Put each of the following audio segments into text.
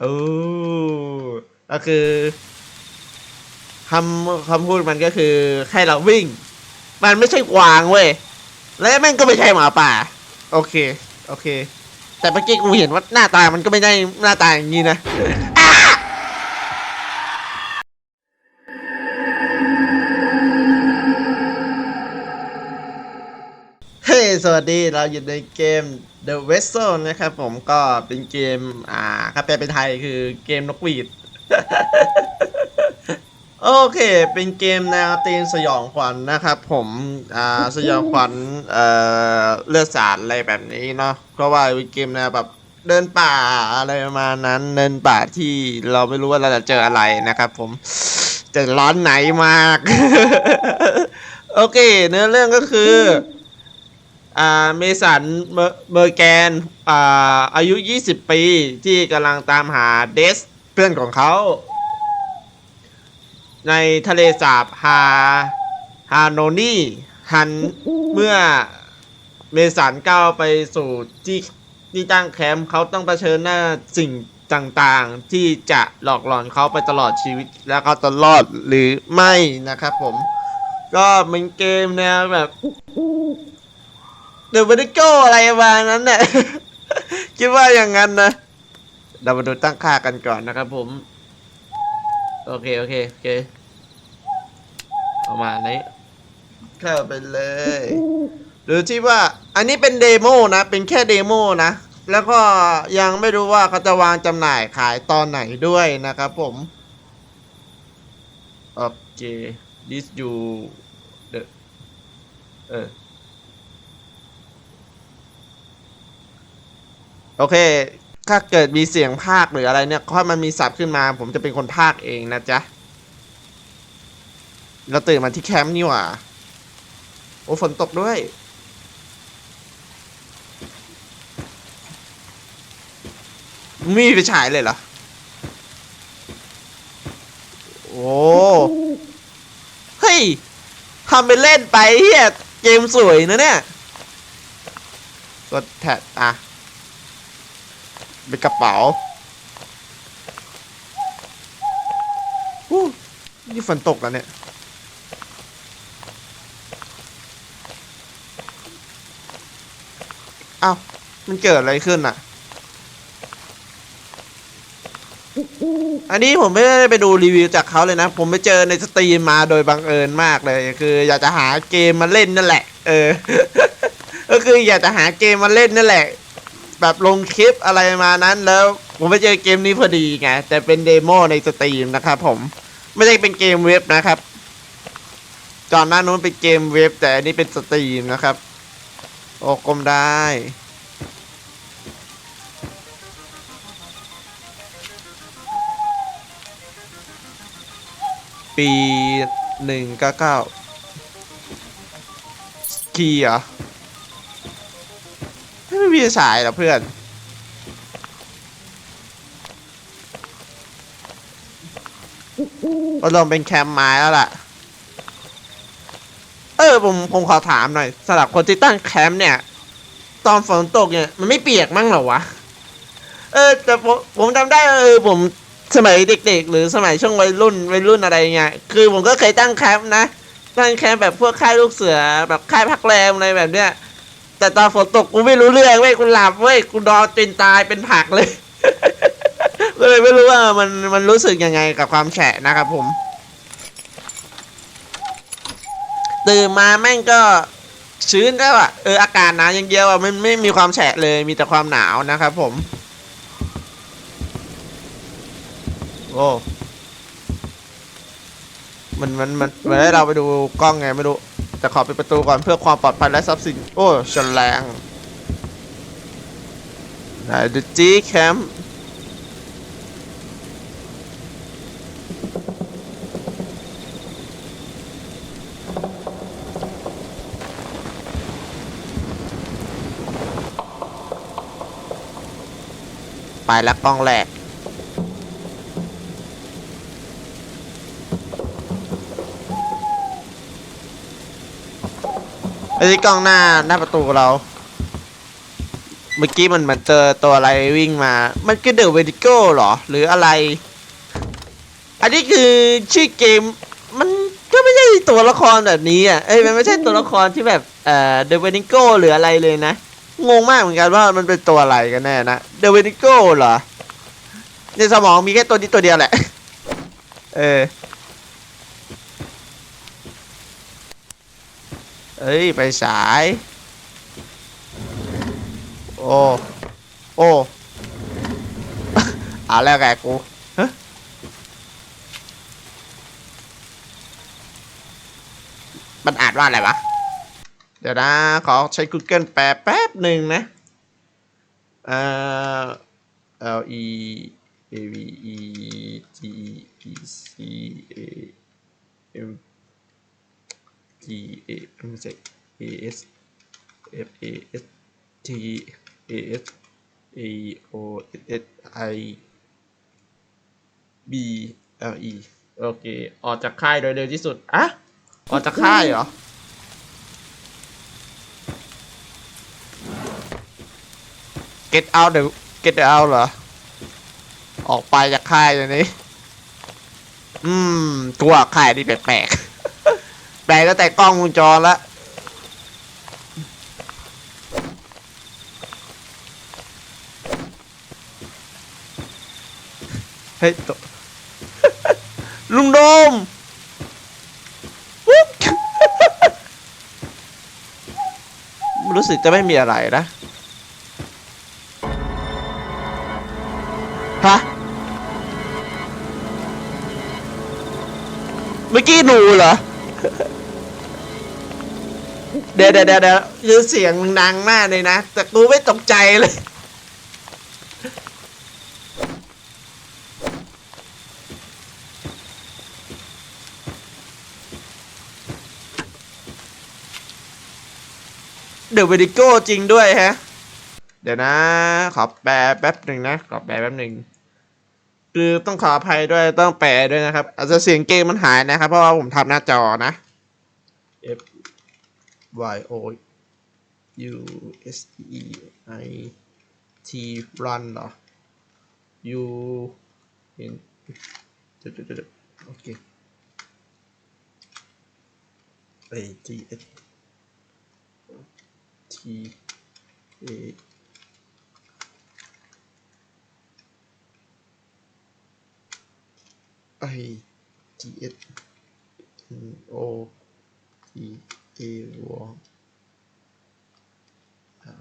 โอ้ก็คือคำคำพูดมันก็คือให้เราวิ่ง มันไม่ใช่กวางเว้ย และแม่งก็ไม่ใช่หมาป่า โอเค โอเค แต่เมื่อกี้กูเห็นว่าหน้าตามันก็ไม่ได้หน้าตาอย่างนี้นะ สวัสดีเราอยู่ในเกม The Vessel นะครับผมก็เป็นเกม อ่าครับแปลเป็นไทยคือเกมนกหวีด โอเค เป็นเกมแนวตีนสยองขวัญนะครับผม อ่า สยองขวัญเอ่อเลือดสาดอะไรแบบนี้เนาะเพราะว่าเป็นเกมแนวแบบเดินป่าอะไรประมาณนั้น เดินป่าที่เราไม่รู้ว่าเราจะเจออะไรนะครับผม จะร้อนไหนมาก โอเค เนื้อเรื่องก็คือ อ่าเมสันเมอร์แกนอ่าอายุ 20 ปีที่กำลังตามหาเดสเพื่อนของเขา ในทะเลสาบฮาฮาโนนีฮันเมื่อเมสันก้าวไปสู่ที่ที่ตั้งแคมป์เขาต้องเผชิญหน้าสิ่งต่างๆ ที่จะหลอกหลอนเขาไปตลอดชีวิต แล้วเขาจะรอดหรือไม่นะครับผม ก็เป็นเกมแนวแบบ เดอะวิดโกอะไรประมาณนั้นเนี่ยคิดว่าอย่างนั้นนะเรามาดูตั้งค่ากันก่อนนะครับผม โอเค โอเค โอเคประมาณนี้เข้าไปเลย หรือที่ว่า อันนี้เป็นเดโมนะ เป็นแค่เดโมนะ แล้วก็ยังไม่รู้ว่าเขาจะวางจำหน่ายขายตอนไหนด้วยนะครับผม โอเค this you the เออ โอเค ถ้าเกิดมีเสียงภาคหรืออะไรเนี่ยค่อยมันมีสับขึ้นมา ผมจะเป็นคนภาคเองนะจ๊ะ เราตื่นมาที่แคมป์นี่หว่า โอ้ฝนตกด้วยม่มีไปฉายเลยเหรอ โอ้เฮ้ยทำไปเล่นไปเฮียเกมสวยนะเนี่ย กดแท็บอะ เป็นกระเป๋าอู้นี่ฝนตกแล้วเนี่ยเอ้ามันเกิดอะไรขึ้นอะ อันนี้ผมไม่ได้ไปดูรีวิวจากเขาเลยนะ ผมไปเจอในสตรีมมาโดยบังเอิญมากเลย คือ อยากจะหาเกมมาเล่นนั่นแหละ เออ ก็คืออยากจะหาเกมมาเล่นนั่นแหละ แบบลงคลิปอะไรมานั้นแล้วผมไปเจอเกมนี้พอดีไงแต่เป็นเดโมในสตรีมนะครับผมไม่ใช่เป็นเกมเว็บนะครับก่อนหน้านู้นเป็นเกมเว็บ แต่อันนี้เป็นสตรีมนะครับ โอ้กลมได้ปีหนึ่งเก้าเก้าคีย์เหรอ ไม่มีสายหรอเพื่อนก็ลงเป็นแคมป์ไม้แล้วล่ะ เออผมผมขอถามหน่อยสำหรับคนที่ตั้งแคมป์เนี่ย ตอนฝนตกเนี่ย มันไม่เปียกมั้งหรอวะ เออ แต่ผมผมจำได้เออผมสมัยเด็ก ๆ หรือสมัยช่วงวัยรุ่นวัยรุ่นอะไรเงี้ยคือผมก็เคยตั้งแคมป์นะตั้งแคมป์แบบพวกค่ายลูกเสือแบบค่ายพักแรมอะไรแบบเนี้ย แต่ตอนฝนตกกูไม่รู้เรื่องเว้ยกูหลับเว้ยกูนอนจนตายเป็นผักเลย ก็เลยไม่รู้ว่ามันมันรู้สึกยังไงกับความแฉะนะครับผม ตื่นมาแม่งก็ชื้นแล้วอะเอออากาศหนาวอย่างเดียวอะมันไม่มีความแฉะเลยมีแต่ความหนาวนะครับผม โอ้มันมันมันมันให้เราไปดูกล้องไงไม่รู้ แต่ขอปิดประตูก่อนเพื่อความปลอดภัยและทรัพย์สิน โอ้ฉนแรงไหนดูจีแคมป์ไปแล้วกล้องแรก ไอ้ที่กล้องหน้าหน้าประตูเรา เมื่อกี้มันมือนเจอตัวอะไรวิ่งมา มันคือเดอะเวดิโก้เหรอ หรืออะไร อันนี้คือชื่อเกม มันก็ไม่ใช่ตัวละครแบบนี้อะ เอ้ยมันไม่ใช่ตัวละครที่แบบเอ่อเดอะเวดิโก้หรืออะไรเลยนะ งงมากเหมือนกันว่ามันเป็นตัวอะไรกันแน่นะเดอะเวดิโก้เหรอ ในสมองมีแค่ตัวนี้ตัวเดียวแหละ เออ เอ้ย ไปสาย โอ้ โอ้เอาแล้วแกกูฮะมันอ่านว่าอะไรวะ เดี๋ยวนะ ขอใช้ Google แปลแป๊บหนึ่งนะเอ่อ L E A V E G E C A M G A ไม่ใช่ A S F A S T A S A O S S I B L E โอเค ออกจากค่ายโดยเร็วที่สุด อะ ออกจากค่ายเหรอ get out เดี๋ยว get out เหรอ ออกไปจากค่ายอย่างนี้ อืม ตัวค่ายนี่แปลกๆ แปลกตั้งแต่กล้องวงจรละเฮ้ยตลุงโดมวุ๊บรู้สึกจะไม่มีอะไรนะฮะเมื่อกี้หนูเหรอ เดี๋ยวเดี๋ยวเดี๋ยวคือเสียงมึงดังมากเลยนะ แต่กูไม่ตกใจเลย เดอะเวดิโก้จริงด้วยฮะ เดี๋ยวนะ ขอแปลแป๊บหนึ่งนะ ขอแปลแป๊บหนึ่งคือต้องขออภัยด้วยต้องแปลด้วยนะครับ อาจจะเสียงเกมมันหายนะครับ เพราะว่าผมทำหน้าจอนะ F Y O U S E I T run เหรอ U เห็นจุดจุดจุดโอเค A T S T A I T S N O T A W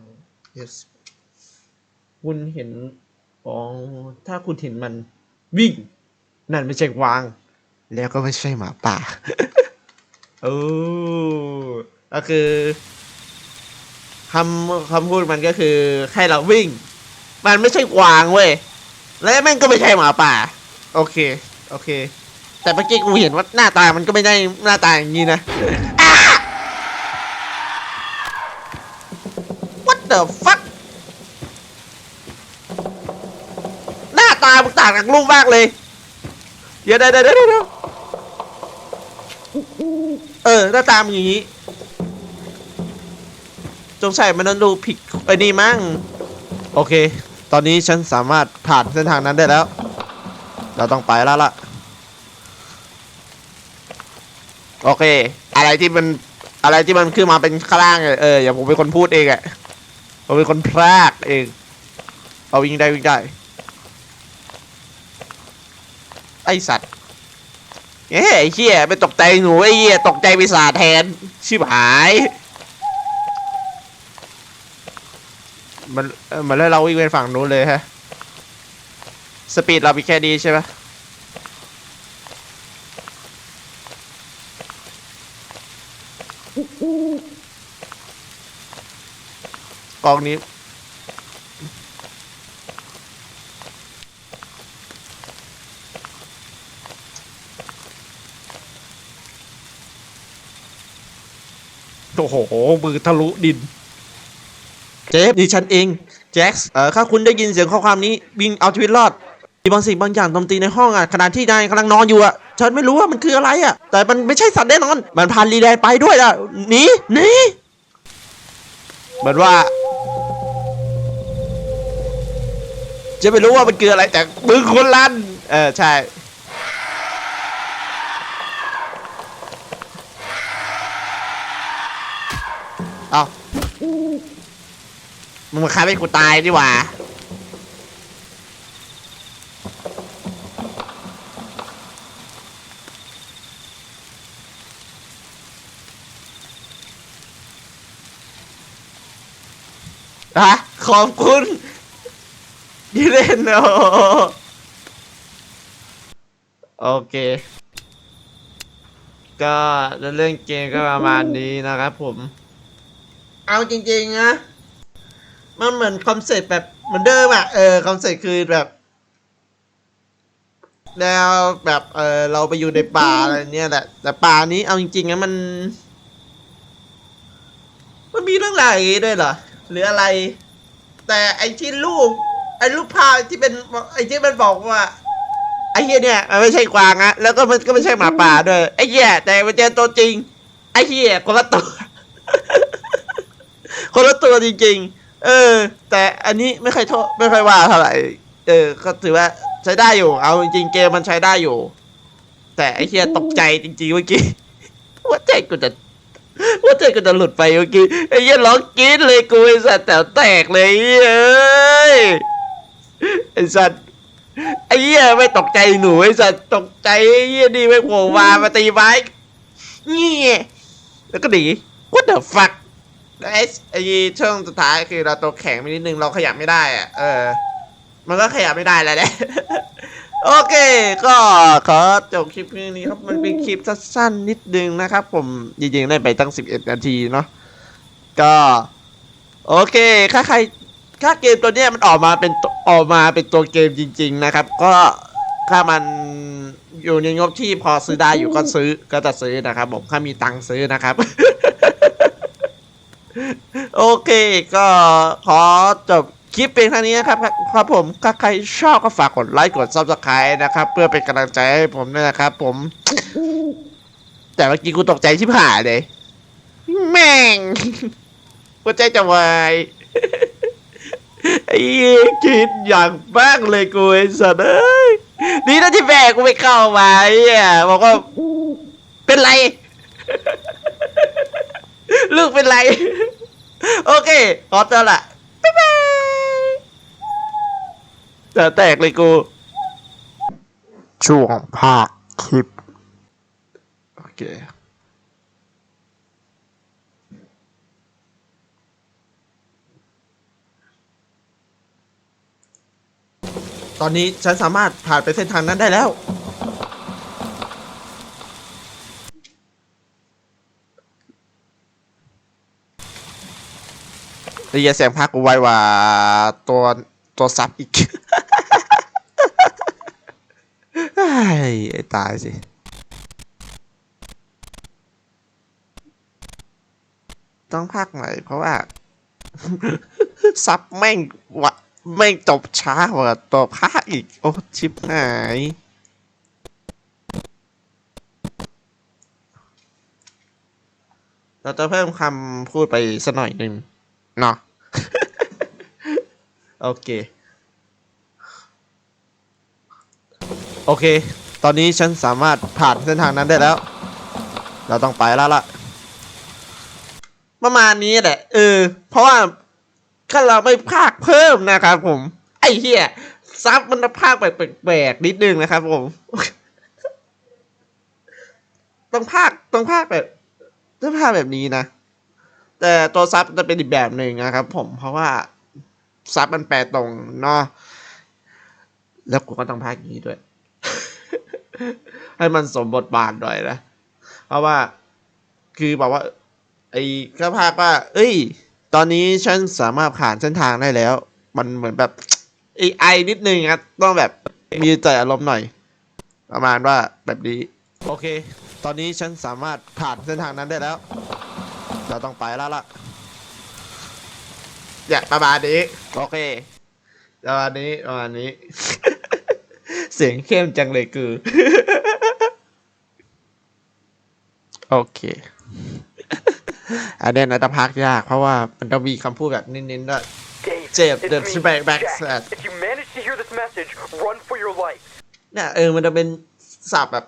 L S คุณเห็นอ๋อถ้าคุณเห็นมันวิ่ง นั่นไม่ใช่กวาง แล้วก็ไม่ใช่หมาป่าโอ้ก็คือคำคำพูดมันก็คือให้เราวิ่ง มันไม่ใช่กวางเว้ย และแม่งก็ไม่ใช่หมาป่า โอเค โอเค แต่เมื่อกี้กูเห็นว่าหน้าตามันก็ไม่ได้หน้าตาอย่างนี้นะอะ What the fuck หน้าตามึงต่างจากรูปมากเลย เดี๋ยวเดี๋ยวเดี๋ยวเออ หน้าตามึงอย่างนี้จงใส่มันนั้นดูผิดไอ้นี่มั้ง โอเค ตอนนี้ฉันสามารถผ่านเส้นทางนั้นได้แล้ว เราต้องไปแล้วล่ะ โอเค อะไรที่มันอะไรที่มันขึ้นมาเป็นข้างล่างเนี่ยเอออย่าผมเป็นคนพูดเองอะ ผมเป็นคนพรากเอง เอาวิ่งได้วิ่งได้ ไอสัตว์เอ้ยไอ้เหี้ยไปตกใจหนูไอ้เหี้ยตกใจปีศาจแทน ชิบหาย มันเอ่อมันให้เราวิ่งไปฝั่งนู้นเลยฮะ สปีดเรามีแค่นี้ใช่ไหม กองนี้โอ้โห มือทะลุดิน เจฟนี่ฉันเอง แจ็คส์เอ่อ ถ้าคุณได้ยินเสียงข้อความนี้ วิ่งเอาชีวิตรอด มีบางสิ่งบางอย่างโจมตีในห้องอะ ขณะที่นายกำลังนอนอยู่อะ ฉันไม่รู้ว่ามันคืออะไรอะ แต่มันไม่ใช่สัตว์แน่นอน มันพานรีไดไปด้วยอะ หนี หนี เหมือนว่า จะไม่รู้ว่ามันคืออะไรแต่มึงคนลั่นเออใช่เอามึงมาฆ่าให้กูตายดีกว่าอะขอบคุณ ที่เล่นโอโอเค ก็เรื่องเกมก็ประมาณนี้นะครับผม เอาจริงๆนะมันเหมือนคอนเซ็ปต์แบบเหมือนเดิมอะเออคอนเซ็ปต์คือแบบแล้วแบบเออเราไปอยู่ในป่าอะไรเนี่ยแหละแต่ป่านี้เอาจริงๆนะมัน มันมีเรื่องอะไรด้วยเหรอหรืออะไร แต่ไอ้ที่รูป ไอ้รูปภาพที่เป็นไอ้ที่มันบอกว่าไอ้เหี้ยเนี่ยมันไม่ใช่กวางอะแล้วก็มันก็ไม่ใช่หมาป่าด้วยไอ้เหี้ยแต่มันเจอตัวจริง ไอ้เหี้ยคนละตัวคนละตัวจริง ๆ เออ แต่อันนี้ไม่ค่อยโทษไม่ค่อยว่าเท่าไหร่เออ ก็ถือว่าใช้ได้อยู่ เอาจริงๆเกมมันใช้ได้อยู่ แต่ไอ้เหี้ยตกใจจริงๆเมื่อกี้ว่าใจกูจะว่าใจกูจะหลุดไปเมื่อกี้ไอ้เหี้ยร้องกรี๊ดเลยกูไอ้สัตว์แต่แตกเลยเอ้ย ไอ้สัตว์ไอ้เหี้ยไม่ตกใจหนูไอ้สัตว์ตกใจไอ้เหี้ยนี่ไม่โผล่มามาตีไม้นี่แล้วก็หนี what the fuck แล้วไอ้ไอ้ช่วงสุดท้ายคือเราตัวแข็งไปนิดนึงเราขยับไม่ได้อะเออ มันก็ขยับไม่ได้แล้วแหละโอเค ก็ขอจบคลิปนี้ครับ มันเป็นคลิปสั้นๆนิดนึงนะครับ ผมจริงๆได้ไปตั้ง 11 นาทีเนาะก็ โอเค ถ้าใคร ถ้าเกมตัวเนี้ยมันออกมาเป็นออกมาเป็นตัวเกมจริง ๆ นะครับ ก็ถ้ามันอยู่ในงบที่พอซื้อได้อยู่ก็ซื้อก็จะซื้อนะครับผมถ้ามีตังค์ซื้อนะครับ โอเค ก็ขอจบคลิปเพียงเท่านี้นะครับครับผมถ้าใครชอบก็ฝากกดไลค์กด subscribe นะครับ เพื่อเป็นกำลังใจให้ผมด้วยนะครับ ผม แต่เมื่อกี้กูตกใจชิบหายเลย แม่งหัวใจจะวาย ไอ้เหี้ยคิดอย่างบ้างเลยกูไอ้สัตว์เอ้ยนี่นะที่แม่กูไม่เข้ามาไอ้เหี้ยบอกว่าเป็นไร ลูกเป็นไร โอเค ขอตัวละบ๊ายบายแต่แตกเลยกู ช่วงภาคคลิป โอเค ตอนนี้ฉันสามารถผ่านไปเส้นทางนั้นได้แล้ว ได้ยินเสียงพักกูไวกว่าตัวตัวซับอีกไอ้ไอ้ตายสิต้องพักหน่อยเพราะว่า ซับแม่งวะ แม่จบช้ากว่าตัวภาคอีก โอ้ ชิบหาย เราจะเพิ่มคำพูดไปสักหน่อยหนึ่งเนาะโอเค โอเค ตอนนี้ฉันสามารถผ่านเส้นทางนั้นได้แล้ว เราต้องไปแล้วล่ะ ประมาณนี้แหละ เออ เพราะว่า ถ้าเราไม่ภาคเพิ่มนะครับผม ไอ้เหี้ยซับมันภาคแบบแปลกๆนิดนึงนะครับ ผมต้องภาคต้องภาคแบบต้องภาคแบบนี้นะ แต่ตัวซับจะเป็นอีกแบบหนึ่งนะครับ ผมเพราะว่าซับมันแปลตรงเนาะแล้วกูก็ต้องภาคอย่างนี้ด้วย ให้มันสมบทบาทหน่อยนะ เพราะว่า คือบอกว่า ไอ้ก็ภาคว่า เอ้ย ตอนนี้ฉันสามารถผ่านเส้นทางได้แล้ว มันเหมือนแบบไอไอนิดนึงครับต้องแบบมีใจอารมณ์หน่อย ประมาณว่าแบบนี้ โอเค ตอนนี้ฉันสามารถผ่านเส้นทางนั้นได้แล้ว เราต้องไปแล้วล่ะอย่าประมาณนี้ โอเคประมาณนี้ประมาณนี้ เสียงเข้มจังเลยคือ โอเค อันเนี้ยนะจะพักยาก เพราะว่ามันต้องมีคำพูดแบบเน้นๆด้วย Dave, Dave, it's the me, back- back Jack. set. If you manage to hear the message, run for your life. เนี่ยเออมันจะเป็นสับแบบ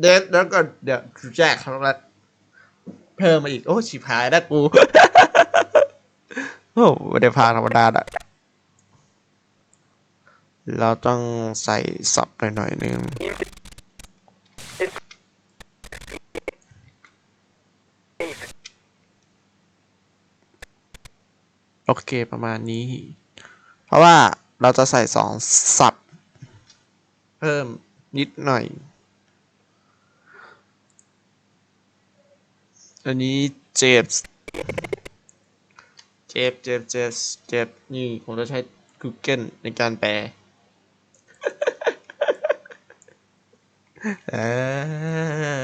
เดฟแล้วก็เดี๋ยวแจกเขาแล้วเพิ่มมาอีก โอ้ชิบหายแล้วกู โอ้ไม่ได้พาธรรมดาอะเราต้องใส่สับหน่อยๆนึง It's โอเคประมาณนี้ เพราะว่าเราจะใส่สองสับ เพิ่มนิดหน่อย อันนี้เจ็บ เจ็บเจ็บเจ็บเจ็บนี่ผมจะใช้ Google ในการแปลเอ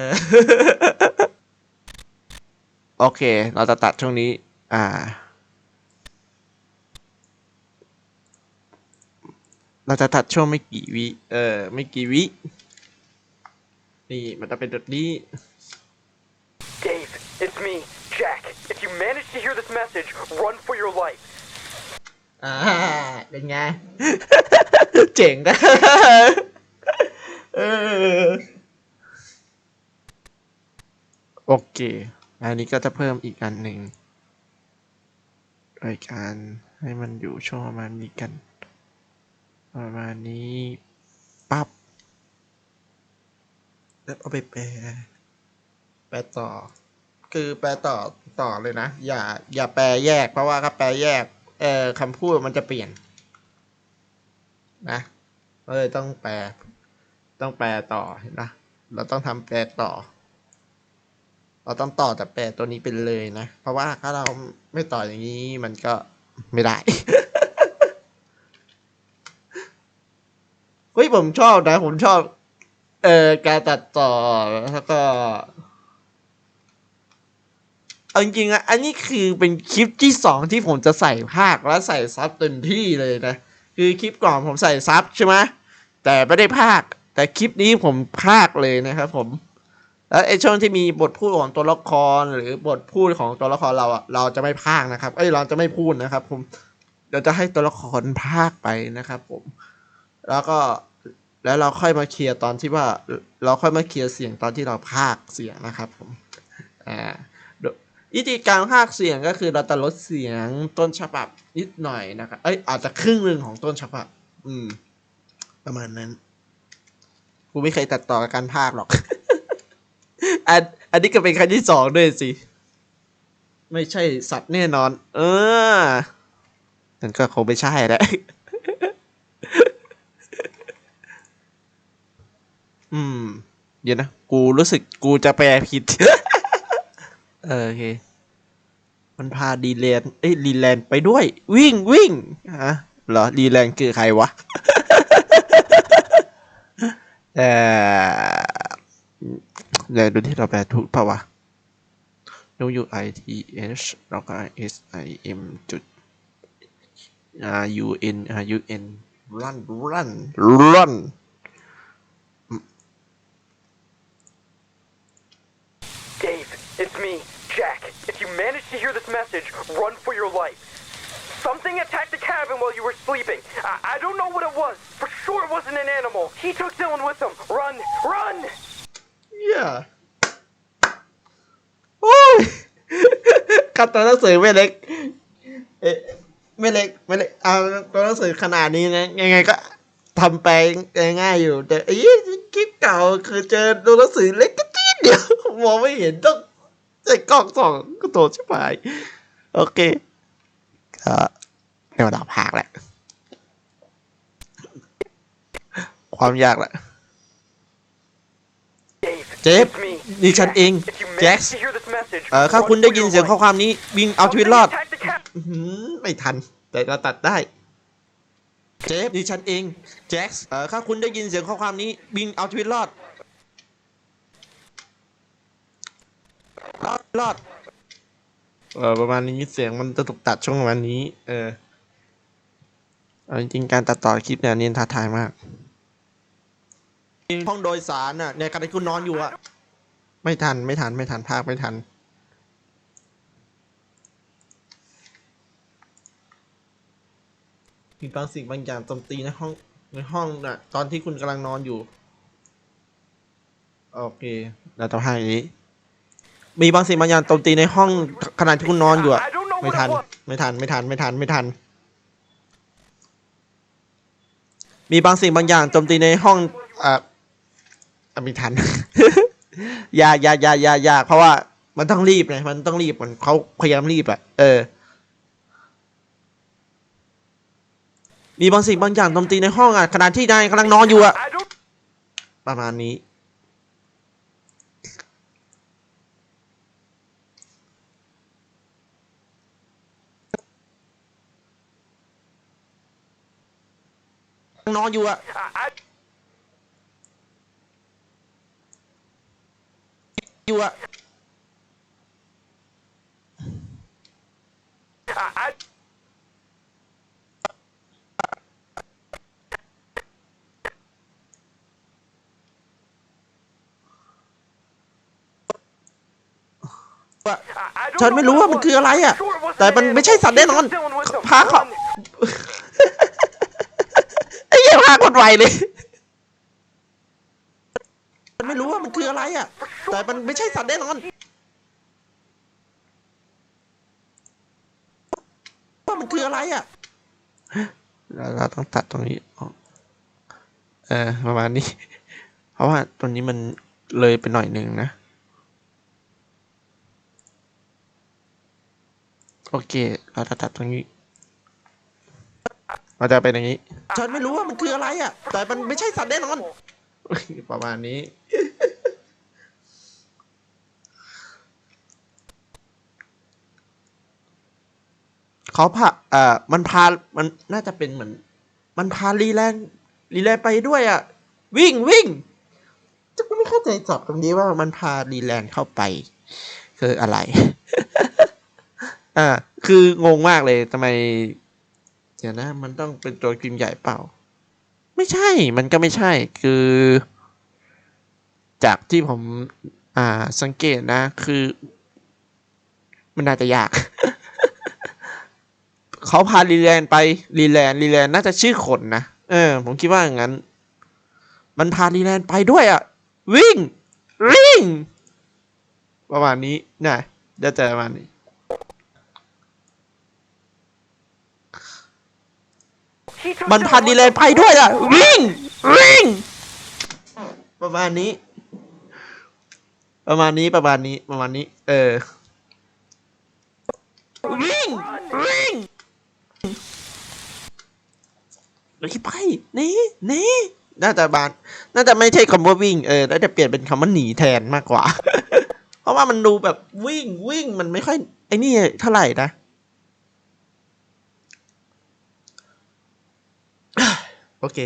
อโอเค เราจะตัดช่วงนี้ อ่า เราจะตัดช่วงไม่กี่วิเออไม่กี่วิ นี่มันจะเป็นแบบนี้ Dave, it's me, Jack. If you manage to hear this message, run for your life. อ่าเป็นไง เจ๋งนะเออโอเค อันนี้ก็จะเพิ่มอีกอันหนึ่งโดยการให้มันอยู่ช่วงประมาณนี้กัน ประมาณนี้ปั๊บแล้วเอาไปแปลแปลต่อ คือแปลต่อต่อเลยนะ อย่าอย่าแปลแยก เพราะว่าถ้าแปลแยกเอ่อคำพูดมันจะเปลี่ยน นะเออต้องแปลต้องแปลต่อเห็นปะเราต้องทำแปลต่อ เราต้องต่อแต่แปลตัวนี้เป็นเลยนะ เพราะว่าถ้าเราไม่ต่ออย่างนี้มันก็ไม่ได้ เฮ้ยผมชอบนะ ผมชอบ เอ่อการตัดต่อแล้วก็เอาจริงๆอะอันนี้คือเป็นคลิปที่สองที่ผมจะใส่ภาคและใส่ซับเต็มที่เลยนะ คือคลิปก่อนผมใส่ซับใช่ไหมแต่ไม่ได้ภาค แต่คลิปนี้ผมภาคเลยนะครับผม แล้วไอ้ช่วงที่มีบทพูดของตัวละครหรือบทพูดของตัวละครเราอะเราจะไม่ภาคนะครับ เอ้ยเราจะไม่พูดนะครับ ผมเราจะให้ตัวละครภาคไปนะครับ ผม แล้วก็ แล้วเราค่อยมาเคลียร์ตอนที่ว่าเราค่อยมาเคลียร์เสียงตอนที่เราภาคเสียงนะครับผมอ่าวิธีการพากเสียงก็คือเราจะลดเสียงต้นฉบับนิดหน่อยนะครับเอ้ยอาจจะครึ่งหนึ่งของต้นฉบับ อืม ประมาณนั้นกูไม่เคยตัดต่อกับการพากหรอกอันอันนี้ก็เป็นครั้งที่สองด้วยสิ ไม่ใช่สัตว์แน่นอน เออนั่นก็คงไม่ใช่แหละ อืม เดี๋ยวนะ กูรู้สึกกูจะแปลผิด เออโอเค มันพาดีแลนเอ้ยดีแลนไปด้วย วิ่งวิ่งฮะเหรอดีแลนคือใครวะเออเดี๋ยวดูที่เราแปลถูกป่าวะ W I T H แล้วก็ S I M จุด R U N R U N run run run me, Jack. If you manage to hear this message, run for your life. Something attacked the cabin while you were sleeping. I, I don't know what it was. For sure it wasn't an animal. He took Dylan with him. Run, run! เหี้ยโอ้ย กับตัวหนังสือไม่เล็ก เอ๊ะไม่เล็กไม่เล็กเอาตัวหนังสือขนาดนี้นะ ยังไงก็ทำแปลงง่ายๆอยู่ แต่ไอ้ยี่คลิปเก่าคือเจอตัวหนังสือเล็กก็จี๊ดเดียว มองไม่เห็นต้องใ ส่กล้องส่องก็โตชิบหายโอเคก็ในระดับภาคแหละ ความยากแหละ Dave, Jeff, it's me, นี่ฉันเองแจ็คเออถ้าคุณได้ยินเสียงข้อความนี้ วิ่งเอาชีวิตรอดไม่ทัน แต่เราตัดได้ เจฟดิฉันเองแจ็คเออถ้าคุณได้ยินเสียงข้อความนี้วิ่งเอาชีวิตรอด ร อดรอดเออประมาณนี้เสียงมันจะถูกตัดช่วงประมาณนี้ เออเอาจริงๆการตัดต่อคลิปเนี่ยนี่ท้าทายมากห้องโดยสารน่ะในขณะที่คุณนอนอยู่อะไม่ทันไม่ทันไม่ทันภาคไม่ทันมีบางสิ่งบางอย่างโจมตีในห้องในห้องน่ะ ตอนที่คุณกำลังนอนอยู่ โอเคเราต้องให้อย่างนี้ มีบางสิ่งบางอย่างโจมตีในห้องขณะที่คุณนอนอยู่อะ I don't know ไม่ what ทั it น was. ไม่ทัน ไม่ทัน ไม่ทัน ไม่ทัน มีบางสิ่งบางอย่างโจมตีในห้องอะอะไม่ทันอย่าอย่าอย่าอย่าอย่าเพราะว่ามันต้องรีบไงมันต้องรีบมันเขาพยายามรีบอะเออ มีบางสิ่งบางอย่างโจมตีในห้องอะขณะที่นายกำลังนอนอยู่อะ I don't. ประมาณนี้ นอนอยู่อะอยู่อะฉันไม่รู้ว่ามันคืออะไรอะ แต่มันไม่ใช่สัตว์แน่นอนพาเขา one. ไอ้เหี้ยพาคน ไวเลยมันไม่รู้ว่ามันคืออะไรอะแต่มันไม่ใช่สัตว์แน่นอนว่ามันคืออะไรอะเราเราต้องตัดตรงนี้ออกเออประมาณนี้ เพราะว่าตรงนี้มันเลยไปหน่อยหนึ่งนะ โอเค เราจะตัดตรงนี้ เราจะเป็นอย่างนี้ ฉันไม่รู้ว่ามันคืออะไรอะ แต่มันไม่ใช่สัตว์แน่นอน ประมาณนี้ เขาพาเอ่อมันพา มันน่าจะเป็นเหมือน มันพารีแลนด์รีแลนด์ไปด้วยอะ วิ่งวิ่งจะไม่เข้าใจจับตรงนี้ว่ามันพารีแลนด์เข้าไป คืออะไร อ่า คืองงมากเลยทำไม เดี๋ยวนะ มันต้องเป็นตัวพิมใหญ่เปล่า ไม่ใช่ มันก็ไม่ใช่ คือ จากที่ผม อ่า สังเกตนะ คือ มันน่าจะยาก เขาพาลีแลนไปลีแลนลีแลนน่าจะชื่อขนนะ เออ ผมคิดว่าอย่างนั้น มันพาลีแลนไปด้วยอะ วิ่งวิ่ง ประมาณนี้นะเดี๋ยวเจอประมาณนี้ มัน them พาดีเลยไปด้วยอะ วิ่ง วิ่ง ประมาณนี้ ประมาณนี้ประมาณนี้ประมาณนี้ เออ วิ่ง วิ่งเลยไปนี่นี่น่าจะบาน น่าจะไม่ใช่คำว่าวิ่ง เออ น่าจะเปลี่ยนเป็นคำว่าหนีแทนมากกว่า เพราะว่ามันดูแบบวิ่งวิ่งมันไม่ค่อยไอ้นี่เท่าไหร่นะ โอเค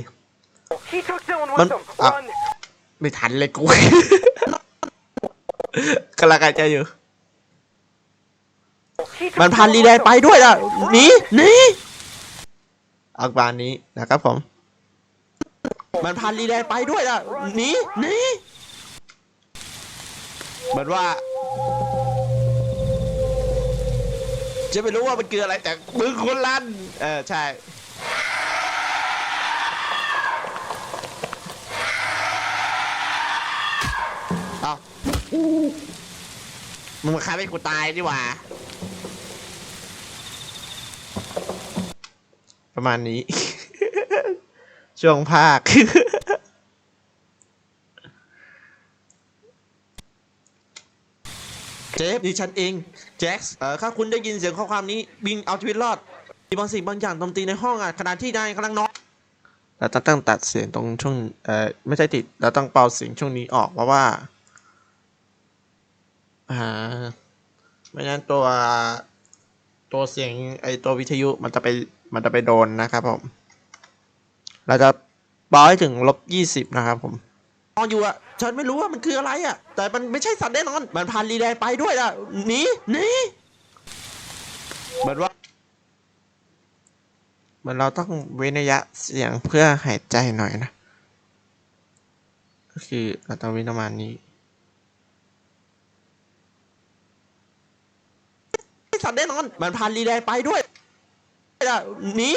He took Dylan with Man- him. ah. Run. ไม่ทันเลยกูกำลังหายใจอยู่ He took มันพัน Dylan รี with แลน him. ด์ไปด้วยล่ะ Run. หนีหนีออกบานนี้นะครับผม มันพันรีแลนด์ไปด้วยล่ะหนีหนีเหมือนว่า จะไม่รู้ว่ามันคืออะไรแต่มือคนลั่นเออใช่ มึงมาฆ่าให้กูตายดีกว่า ประมาณนี้ ช่วงภาค เจฟดิฉันเองแจ็คส์เอ่อถ้าคุณได้ยินเสียงข้อความนี้บิงเอาชีวิตรอดมีบางสิ่งบางอย่างโจมตีในห้องอะขณะที่นายกำลังนอน เราต้องตั้งตัดเสียงตรงช่วง เอ่อ ไม่ใช่ติด เราต้องเป่าเสียงช่วงนี้ออกเพราะว่า อ่าไม่งั้นตัวตัวเสียงไอตัววิทยุมันจะไปมันจะไปโดนนะครับผม เราจะเป่าให้ถึงลบยี่สิบนะครับผมนอนอยู่อะฉันไม่รู้ว่ามันคืออะไรอะแต่มันไม่ใช่สัตว์แน่นอน มันพันรีแลนด์ไปด้วยอะหนีหนีเหมือนว่าเหมือนเราต้องเว้นระยะเสียงเพื่อหายใจหน่อยนะ ก็คือเราต้องเว้นประมาณนี้ไม่ สัตว์แน่นอน มันพันรีแลนด์ไปด้วยอะหนี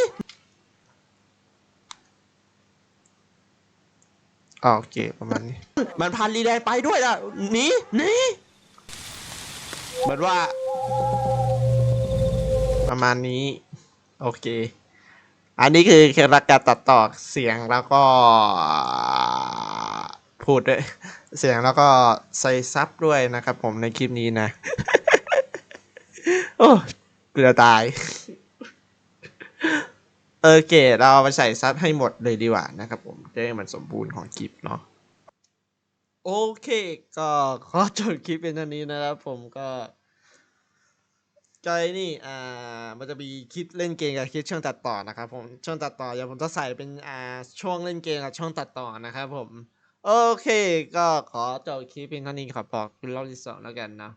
อ่าโอเคประมาณนี้ มันพันรีไดไปด้วยล่ะหนีหนีเหมือนว่า ประมาณนี้ โอเค อันนี้คือเคล็ดลับการตัดต่อเสียงแล้วก็ พูดด้วย เสียงแล้วก็ใส่ซับด้วยนะครับผมในคลิปนี้นะ โอ้เกลือตายโอเคเราเอาไปใส่ซับให้หมดเลยดีกว่านะครับผมจะได้มันสมบูรณ์ของคลิปเนาะโอเค ก็ขอจบคลิปเป็นเท่านี้นะครับ ผมก็ใจนี่ อ่า มันจะมีคลิปเล่นเกมกับคลิปช่วงตัดต่อนะครับผม ช่วงตัดต่อเดี๋ยวผมจะใส่เป็น อ่า ช่วงเล่นเกมกับช่วงตัดต่อนะครับผม โอเค ก็ขอจบคลิปเพียงเท่านี้ขอบอกเป็นรอบที่สองแล้วกันเนาะ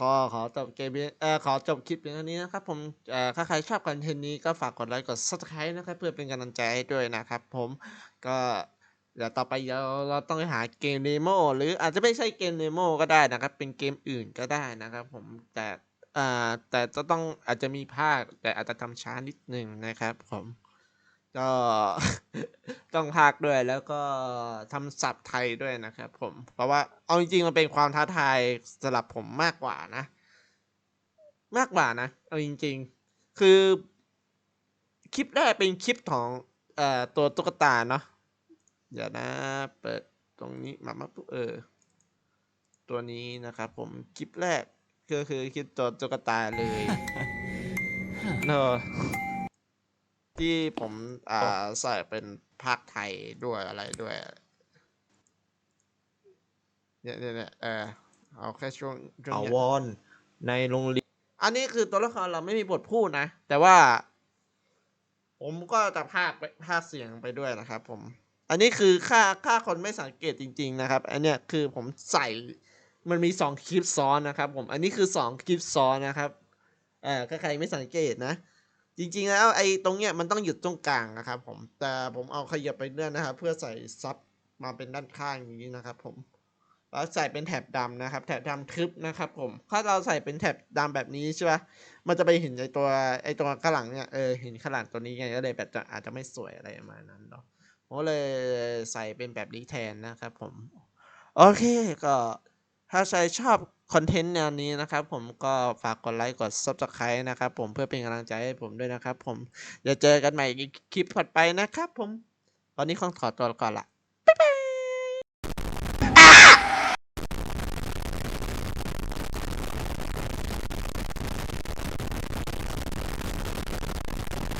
ก็ขอจบเกมเพียงเอ่อขอจบคลิปเพียงเท่านี้นะครับผมเอ่อถ้าใครชอบคอนเทนต์นี้ก็ฝากกดไลค์กด subscribe นะครับเพื่อเป็นกำลังใจให้ด้วยนะครับผมก็เดี๋ยวต่อไปเราเราต้องไปหาเกมเดโมหรืออาจจะไม่ใช่เกมเดโมก็ได้นะครับ เป็นเกมอื่นก็ได้นะครับผมแต่อ่าแต่จะต้องอาจจะมีภาคแต่อาจจะทำช้านิดหนึ่งนะครับผม ก็ต้องพากย์ด้วยแล้วก็ทำศัพท์ไทยด้วยนะครับผม เพราะว่าเอาจริงๆมันเป็นความท้าทายสำหรับผมมากกว่านะ มากกว่านะเอาจริง ๆ คือคลิปแรกเป็นคลิปของเอ่อตัวตุ๊กตาเนาะเดี๋ยวนะเปิดตรงนี้มามาปุ๊บเออ ตัวนี้นะครับผมคลิปแรกก็คือคลิปตัวตุ๊กตาเลยเนอะ ที่ผมอ่าใส่เป็นภาคไทยด้วยอะไรด้วย เนี่ยเนี่ยเนี่ยเออเอาแค่ช่วงช่วงเอาเนี้ยวอนในโรงเรียนอันนี้คือตัวละครเราไม่มีบทพูดนะ แต่ว่า ผมก็จะพากย์ไปพากย์เสียงไปด้วยนะครับ ผม อันนี้คือค่าค่าคนไม่สังเกตจริง ๆ นะครับ อันเนี้ยคือผมใส่มันมีสองคลิปซ้อนนะครับ ผม อันนี้คือสองคลิปซ้อนนะครับ เออถ้าใครไม่สังเกตนะ จริงๆแล้วไอ้ตรงเนี้ยมันต้องหยุดตรงกลางนะครับ ผมแต่ผมเอาขยับไปเรื่อยนะครับ เพื่อใส่ซับมาเป็นด้านข้างอย่างนี้นะครับผมแล้วใส่เป็นแถบดำนะครับ แถบดำทึบนะครับ ผม ถ้าเราใส่เป็นแถบดำแบบนี้ใช่ปะมันจะไปเห็นไอตัวไอตัวข้างหลังเนี่ยเออเห็นข้างหลังตัวนี้ไงก็เลยแบบจะอาจจะไม่สวยอะไรประมาณนั้นเนาะผมเลยใส่เป็นแบบนี้แทนนะครับ ผม โอเคก็ถ้าใครชอบ คอนเทนต์แนวนี้นะครับ ผมก็ฝากกดไลค์กด subscribe นะครับ ผมเพื่อเป็นกำลังใจให้ผมด้วยนะครับ ผมจะเจอกันใหม่อีกคลิปถัดไปนะครับ ผมตอนนี้ขอขอตัวก่อนละบ๊ายบาย